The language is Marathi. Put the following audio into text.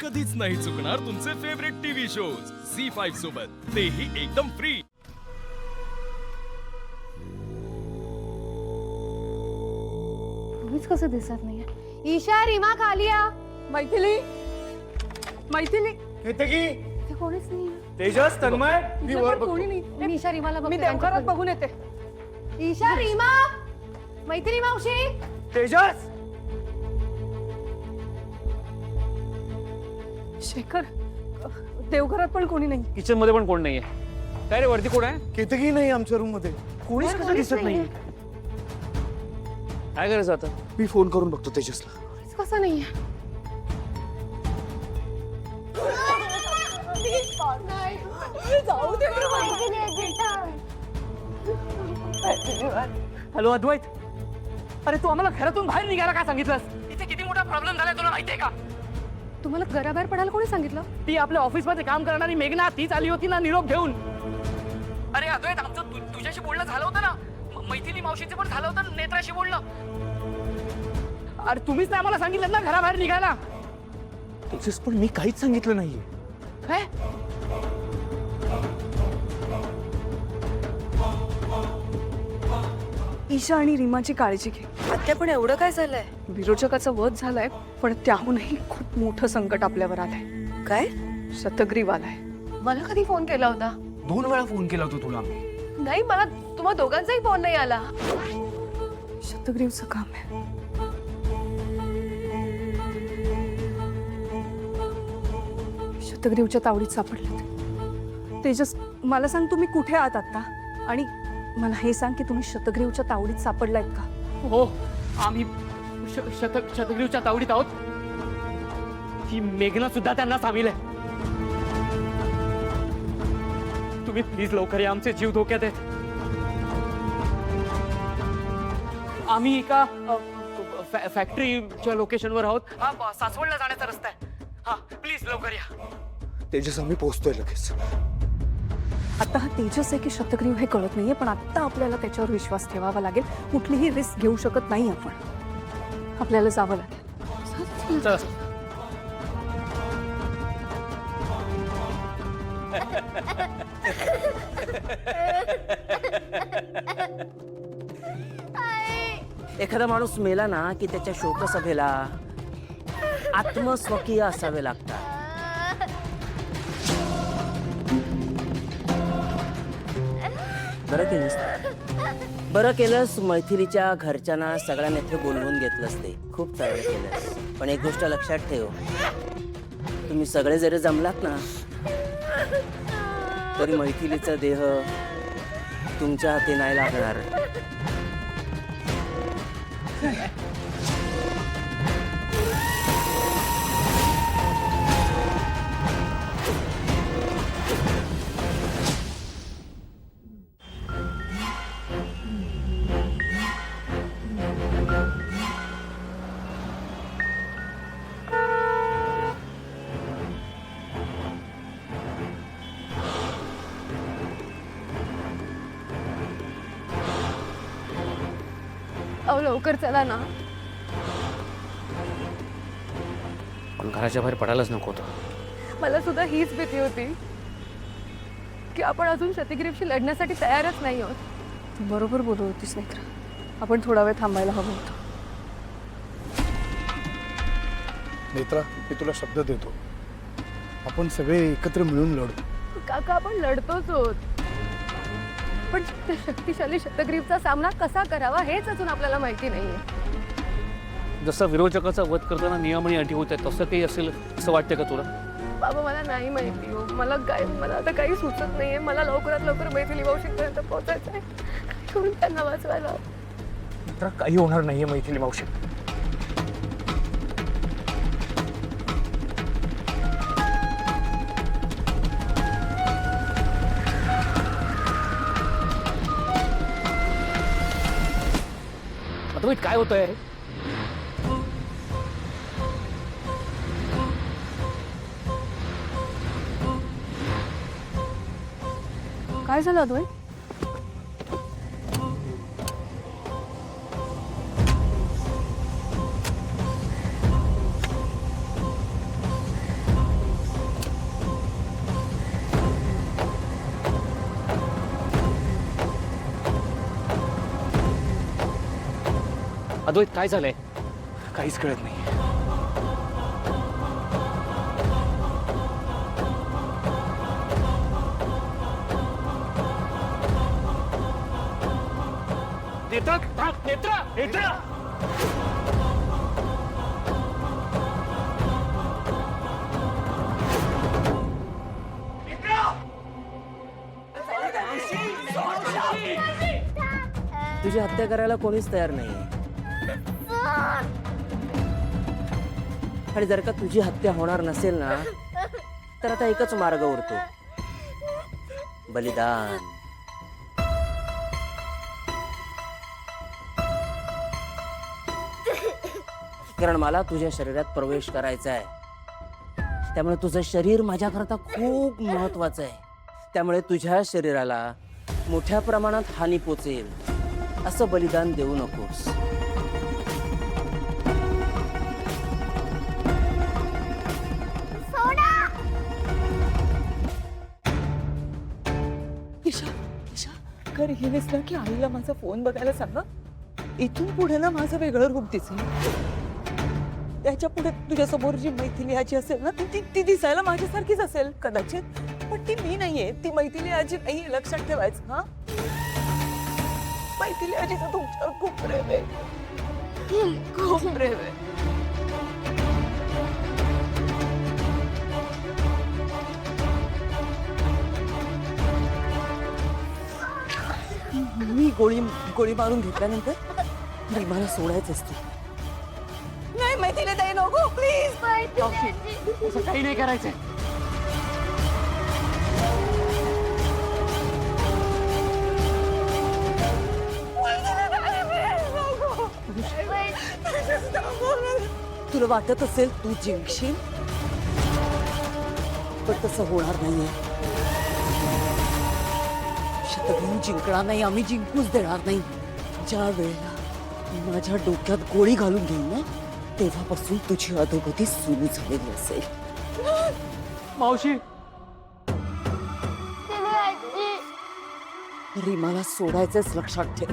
कधीच नाही चुकणार तुमचे favourite TV shows C five सोबत. तेही एकदम फ्री तुम्हीच कसं दिसत नाहीये? ईशा रीमा खाली या मैथिली. मैथिली ते कोणीच नाही तेजस तन्मय? मी वर बघतो. कोणी नाही. मी ईशा रीमाला मी बघते देवघरात त्यांच्याकडे. बघून येते. ईशा रीमा! मैथिली मावशी! तेजस! शेखर देवघरात पण कोणी नाही किचनमध्ये पण कोण नाहीये. काय रे वरती कोण आहे? केतकी नाही आमच्या रूममध्ये कोणीच कसं दिसत नाही काय करायचं आता? मी फोन करून बघतो तेजसला. कसं नाहीये. जाऊ दे हॅलो अद्वैत. अरे तू आम्हाला घरातून बाहेर निघायला का सांगितलंस? इथे किती मोठा प्रॉब्लेम झालाय तुला माहितीये का? तुम्हाला घराबाहेर पडायला कोणी सांगितलं? ती आपल्या ऑफिसमध्ये काम करणारी मेघना तीच आली होती ना निरोप घेऊन. अरे अद्वैत आमचं तु- तुझ्याशी बोलणं झालं होतं ना? मैथिली मावशीचं पण झालं होतं नेत्राशी बोलणं? अरे तुम्हीच नाही आम्हाला सांगितलं ना घराबाहेर निघायला. पण मी काहीच सांगितलं नाहीये. काय ईशा आणि रीमाची काळजी घे. आत्या पण एवढं काय झालंय? विरोचकाचा वध झालाय पण त्याहूनही खूप मोठं संकट आपल्यावर आलंय. काय? शतग्रीव आलाय मला कधी फोन केला होता? दोन वेळा फोन केला होता तुला. नाही मला तुम्हा दोघांचाही फोन नाही आला. शतग्रीवचं काम आहे. शतग्रीवच्या तावडीत सापडलेत तेजस मला सांग तुम्ही कुठे आहात आता आणि मला हे सांग की तुम्ही शतग्रीवच्या तावडीत सापडलायत का? हो आम्ही श- शतक शतग्रीवच्या तावडीत आहोत. ही मेघना सुद्धा त्यांना सामील आहे तुम्ही प्लीज लवकर या आमचे जीव धोक्यात आहेत. आम्ही एका अ, फॅ- फॅक्टरीच्या लोकेशनवर आहोत. हा ब- सासवडला जाण्याचा रस्ता आहे. हा प्लीज लवकर या. तेजस आम्ही पोहोचतोय लगेच. आता हा तेजस आहे की शतग्रीव हे कळत नाहीये पण आता आपल्याला त्याच्यावर विश्वास ठेवावा लागेल. कुठलीही रिस्क घेऊ शकत नाही आपण. आपल्याला जावं लागेल. एखादा माणूस मेला ना की त्याच्या शोकसभेला आत्मस्वकीय असावे लागतात. बरं केलंस. बरं केलंस मैथिलीच्या घरच्यांना सगळ्यांना इथे बोलवून घेतलंस ते. खूप चांगलं केलंस. पण एक गोष्ट लक्षात ठेव. तुम्ही सगळे जरी जमलात ना तरी मैथिलीचा देह तुमच्या हाती नाही लागणार. अहो लवकर चला ना. पण घराच्या बाहेर पडायलाच नको होतं. मला सुद्धा हीच भीती होती की आपण अजून शतग्रीवशी लढण्यासाठी तयारच नाही आहोत. बरोबर बोलत होतीस नेत्रा आपण थोडा वेळ थांबायला हवं होतं. नेत्रा मी तुला शब्द देतो. आपण सगळे एकत्र मिळून लढू. काका आपण लढतोच होत पण त्या शक्तिशाली शतग्रीवचा सामना कसा करावा हेच अजून आपल्याला माहिती नाहीये. जसं विरोचकाचा वध करताना नियम आणि अटी होत आहेत तसं काही असेल असं वाटतं का तुला? बाबा मला नाही माहिती हो. मला काय मला आता काही सुचत नाहीये. मला लवकरात लवकर मैथिली मावशीपर्यंत पोहोचायचं आहे करून त्यांना वाचवायला काही होणार नाहीये मैथिली मावशी अद्वैत काय होतंय? काय झालं अद्वैत? अद्वैत काय झालंय काहीच कळत नाही नेत्रा थांब, नेत्रा नेत्रा तुझी हत्या करायला कोणीच तयार नाही आणि जर का तुझी हत्या होणार नसेल ना तर आता एकच मार्ग उरतो. बलिदान. कारण मला तुझ्या शरीरात प्रवेश करायचा आहे. त्यामुळे तुझं शरीर माझ्याकरता खूप महत्वाचं आहे. त्यामुळे तुझ्या शरीराला मोठ्या प्रमाणात हानी पोचेल. असं बलिदान देऊ नकोस. खरं गेलीस ना की आईला माझा फोन बघायला सांगा. इथून पुढे ना माझं वेगळं रूप दिसेल. त्याच्या पुढे तुझ्या समोर जी मैथिली आजी असेल ना ती ती ती दिसायला माझ्यासारखीच असेल कदाचित. पण ती मी नाहीये. ती मैथिली आजी नाहीये लक्षात ठेवायचं हा? मैथिली आजीचं तुमच्यावर खूप प्रेम आहे. खूप प्रेम आहे. गोळी गोळी मारून घेतल्यानंतर रीमाला सोडायच असते. नाही मैथिली ताई नको प्लीज असं काही नाही करायचंय. तुला वाटत असेल तू जिंकशील? पण तसं होणार नाहीये. शतगृह जिंकणार नाही आम्ही जिंकूच देणार नाही. ज्या वेळेला माझ्या डोक्यात गोळी घालून घेईन ना तेव्हापासून तुझी अधोगती सुरू झालेली असेल. मावशी! रीमाला सोडायचंच लक्षात ठेव.